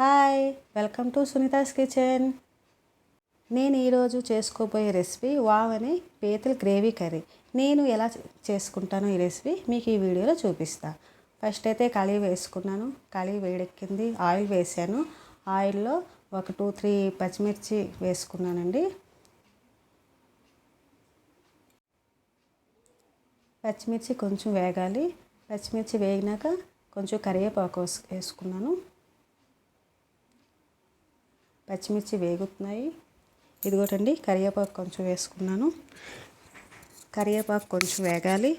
Hi welcome to Sunita's kitchen నేను ఈరోజు చేసుకోబోయే రెసిపీ వావ్ అని పీతల గ్రేవీ కర్రీ. నేను ఎలా చేసుకుంటానో ఈ రెసిపీ మీకు ఈ వీడియోలో చూపిస్తా. ఫస్ట్ అయితే కళీ వేసుకున్నాను. కళీ వేడెక్కింది. ఆయిల్ వేసాను. ఆయిల్లో ఒక టూ త్రీ పచ్చిమిర్చి వేసుకున్నానండి. పచ్చిమిర్చి కొంచెం వేగాలి. పచ్చిమిర్చి వేగినాక కొంచెం కరివేపాకు వేసుకున్నాను. పచ్చిమిర్చి వేగుతున్నాయి. ఇదిగోటండి కరివేపాకు కొంచెం వేసుకున్నాను. కరివేపాకు కొంచెం వేగాలి.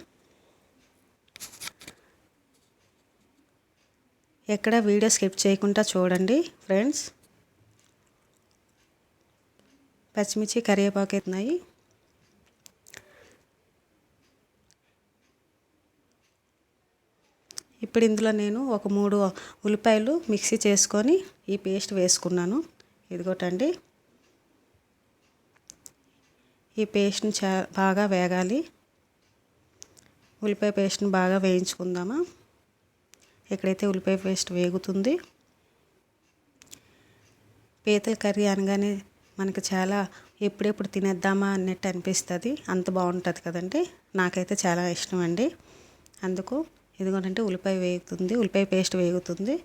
ఎక్కడ వీడియో స్కిప్ చేయకుండా చూడండి ఫ్రెండ్స్. పచ్చిమిర్చి కరివేపాకు అవుతున్నాయి ఇప్పుడు ఇందులో నేను ఒక మూడు ఉల్లిపాయలు మిక్సీ చేసుకొని ఈ పేస్ట్ వేసుకున్నాను. ఇదిగోటండి. ఈ పేస్ట్ని చా బాగా వేగాలి. ఉల్లిపాయ పేస్ట్ని బాగా వేయించుకుందామా? ఎక్కడైతే ఉల్లిపాయ పేస్ట్ వేగుతుంది. పీతల కర్రీ అనగానే మనకు చాలా ఎప్పుడెప్పుడు తినేద్దామా అన్నట్టు అనిపిస్తుంది. అంత బాగుంటుంది కదండి. నాకైతే చాలా ఇష్టం అండి. అందుకు ఎందుకంటే ఉల్లిపాయ వేగుతుంది. ఉల్లిపాయ పేస్ట్ వేగుతుంది.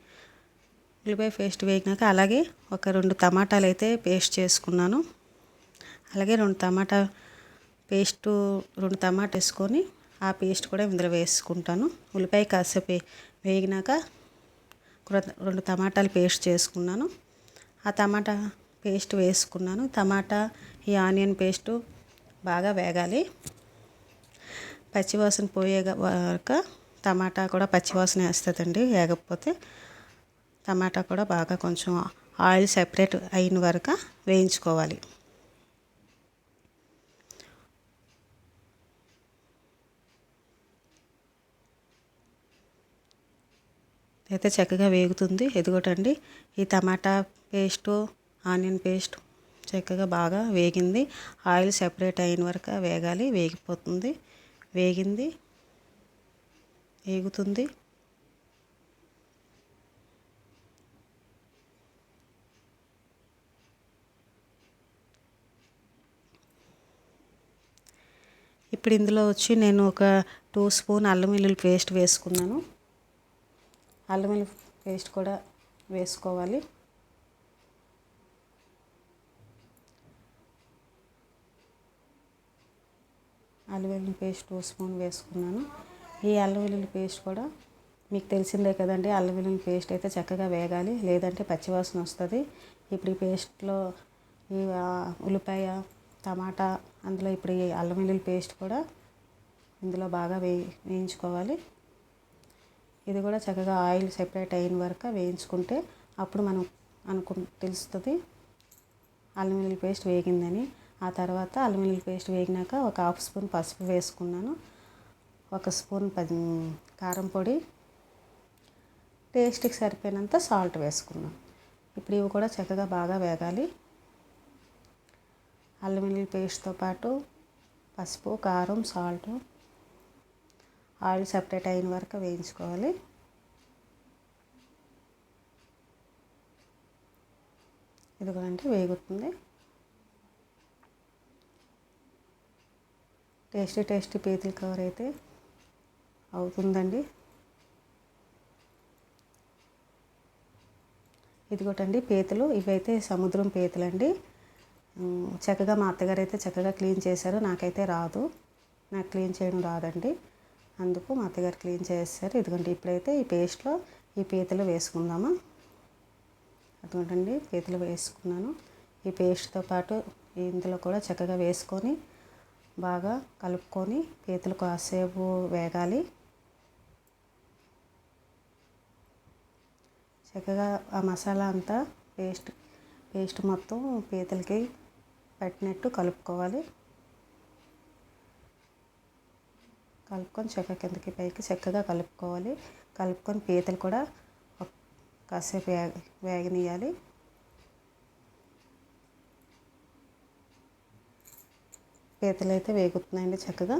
ఉల్లిపాయ పేస్ట్ వేగినాక అలాగే ఒక రెండు టమాటాలు అయితే పేస్ట్ చేసుకున్నాను. అలాగే రెండు టమాటా పేస్ట్ రెండు టమాటా వేసుకొని ఆ పేస్ట్ కూడా ఇందులో వేసుకుంటాను. ఉల్లిపాయ కాసేపు వేగినాక రెండు టమాటాలు పేస్ట్ చేసుకున్నాను. ఆ టమాటా పేస్ట్ వేసుకున్నాను. టమాటా ఈ ఆనియన్ పేస్టు బాగా వేగాలి. పచ్చివాసన పోయే వరకు టమాటా కూడా పచ్చివాసన వేస్తుందండి వేగకపోతే. టమాటా కూడా బాగా కొంచెం ఆయిల్ సెపరేట్ అయిన వరకు వేయించుకోవాలి. అయితే చక్కగా వేగుతుంది. ఎదుగుటండి ఈ టమాటా పేస్టు ఆనియన్ పేస్ట్ చక్కగా బాగా వేగింది. ఆయిల్ సెపరేట్ అయిన వరకు వేగాలి. వేగిపోతుంది. వేగింది. వేగుతుంది. ఇప్పుడు ఇందులో వచ్చి నేను ఒక టూ స్పూన్ అల్లం వెల్లుల్లి పేస్ట్ వేసుకున్నాను. అల్లం వెల్లుల్లి పేస్ట్ కూడా వేసుకోవాలి. అల్లం వెల్లుల్లి పేస్ట్ టూ స్పూన్ వేసుకున్నాను. ఈ అల్లం వెల్లుల్లి పేస్ట్ కూడా మీకు తెలిసిందే కదండి అల్లం వెల్లుల్లి పేస్ట్ అయితే చక్కగా వేగాలి లేదంటే పచ్చివాసన వస్తుంది. ఇప్పుడు ఈ పేస్ట్లో ఈ ఉల్లిపాయ టమాటా అందులో ఇప్పుడు ఈ అల్లం వెల్లుల్లి పేస్ట్ కూడా ఇందులో బాగా వే వేయించుకోవాలి. ఇది కూడా చక్కగా ఆయిల్ సెపరేట్ అయిన వరకు వేయించుకుంటే అప్పుడు మనం అనుకు తెలుస్తుంది అల్లం వెల్లుల్లి పేస్ట్ వేగిందని. ఆ తర్వాత అల్లం వెల్లుల్లి పేస్ట్ వేగినాక ఒక హాఫ్ స్పూన్ పసుపు వేసుకున్నాను. ఒక స్పూన్ పది కారం పొడి. టేస్ట్కి సరిపోయినంత సాల్ట్ వేసుకున్నాను. ఇప్పుడు ఇవి కూడా చక్కగా బాగా వేగాలి. అల్లం వెల్లుల్లి పేస్ట్తో పాటు పసుపు కారం సాల్ట్ ఆయిల్ సపరేట్ అయిన వరకు వేయించుకోవాలి. ఇదిగోండి వేగుతుంది. టేస్టీ టేస్టీ పీతల కవర్ అయితే అవుతుందండి. ఇదిగోటండి పీతలు. ఇవైతే సముద్రం పీతలండి. చక్కగా మా అత్తగారు అయితే చక్కగా క్లీన్ చేశారు. నాకైతే రాదు. నాకు క్లీన్ చేయడం రాదండి. అందుకు మా అత్తగారు క్లీన్ చేస్తారు. ఇదిగోండి ఇప్పుడైతే ఈ పేస్ట్లో ఈ పీతలు వేసుకుందామా? అదిగోండి పీతలు వేసుకున్నాను. ఈ పేస్ట్తో పాటు ఇందులో కూడా చక్కగా వేసుకొని బాగా కలుపుకొని పీతలు కాసేపు వేగాలి. చక్కగా ఆ మసాలా అంతా పేస్ట్ పేస్ట్ మొత్తం పీతలకి పెట్టినట్టు కలుపుకోవాలి. కలుపుకొని చెక్క కిందకి పైకి చక్కగా కలుపుకోవాలి. కలుపుకొని పీతలు కూడా కాసేపు వేగ వేగనీయాలి. పీతలు అయితే వేగుతున్నాయండి చక్కగా.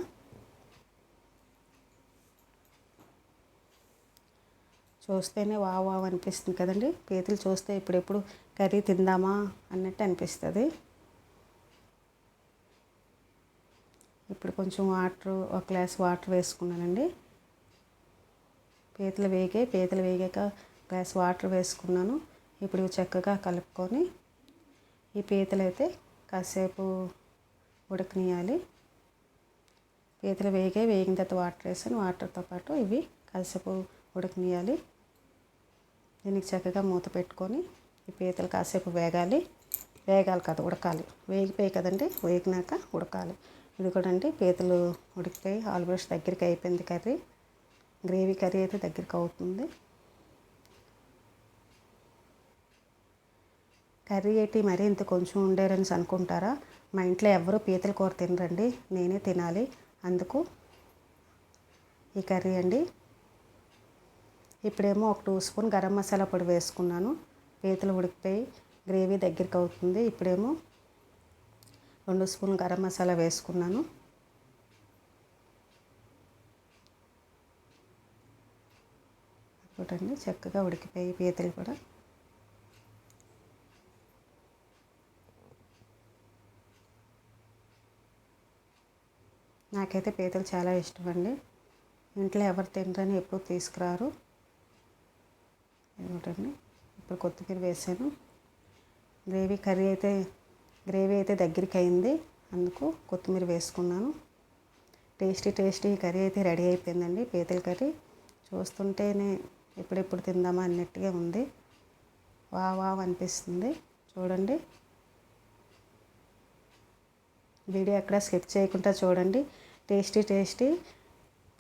చూస్తేనే వావ్ వావ్ అనిపిస్తుంది కదండి. పీతలు చూస్తే ఇప్పుడెప్పుడు కర్రీ తిందామా అన్నట్టు అనిపిస్తుంది. ఇప్పుడు కొంచెం వాటర్ ఒక గ్లాస్ వాటర్ వేసుకున్నానండి. పీతలు వేగే పీతలు వేగాక గ్లాస్ వాటర్ వేసుకున్నాను. ఇప్పుడు చక్కగా కలుపుకొని ఈ పీతలు అయితే కాసేపు ఉడకనియాలి పీతలు వేగే వేగిన తర్వాత వాటర్ వేసాను. వాటర్తో పాటు ఇవి కాసేపు ఉడకనియాలి దీనికి చక్కగా మూత పెట్టుకొని ఈ పీతలు కాసేపు వేగాలి. వేగాలి కదా ఉడకాలి. వేగిపోయి కదండి వేగినాక ఉడకాలి. ఇది కూడా అండి. పీతలు ఉడికిపోయి ఆల్మోస్ట్ దగ్గరికి అయిపోయింది కర్రీ. గ్రేవీ కర్రీ అయితే దగ్గరికి అవుతుంది. కర్రీ ఏంటి? మరీ ఇంత కొంచెం ఉండేరని అనుకుంటారా? మా ఇంట్లో ఎవరు పీతల కూర తినరండి. నేనే తినాలి. అందుకు ఈ కర్రీ అండి. ఇప్పుడేమో ఒక టూ స్పూన్ గరం మసాలా పొడి వేసుకున్నాను. పీతలు ఉడికిపోయి గ్రేవీ దగ్గరికి అవుతుంది. ఇప్పుడేమో రెండు స్పూన్ గరం మసాలా వేసుకున్నాను. చూడండి చక్కగా ఉడికిపోయి పీతలు కూడా. నాకైతే పీతలు చాలా ఇష్టం అండి. ఇంట్లో ఎవరు తినరని ఎప్పుడు తీసుకురారు. చూడండి ఇప్పుడు కొత్తిమీర వేసాను. గ్రేవీ కర్రీ అయితే గ్రేవీ అయితే దగ్గరికి అయింది అందుకు కొత్తిమీర వేసుకున్నాను. టేస్టీ టేస్టీ కర్రీ అయితే రెడీ అయిపోయిందండి. పీతల కర్రీ. చూస్తుంటేనే ఎప్పుడెప్పుడు తిందామా అన్నట్టుగా ఉంది. వా వావ్ అనిపిస్తుంది. చూడండి. వీడియో ఎక్కడ స్కిప్ చేయకుండా చూడండి. టేస్టీ టేస్టీ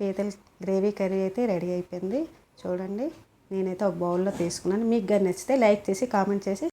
పీతల గ్రేవీ కర్రీ అయితే రెడీ అయిపోయింది. చూడండి. నేనైతే ఒక బౌల్లో తీసుకున్నాను. మీకు కానీ నచ్చితే లైక్ చేసి కామెంట్ చేసి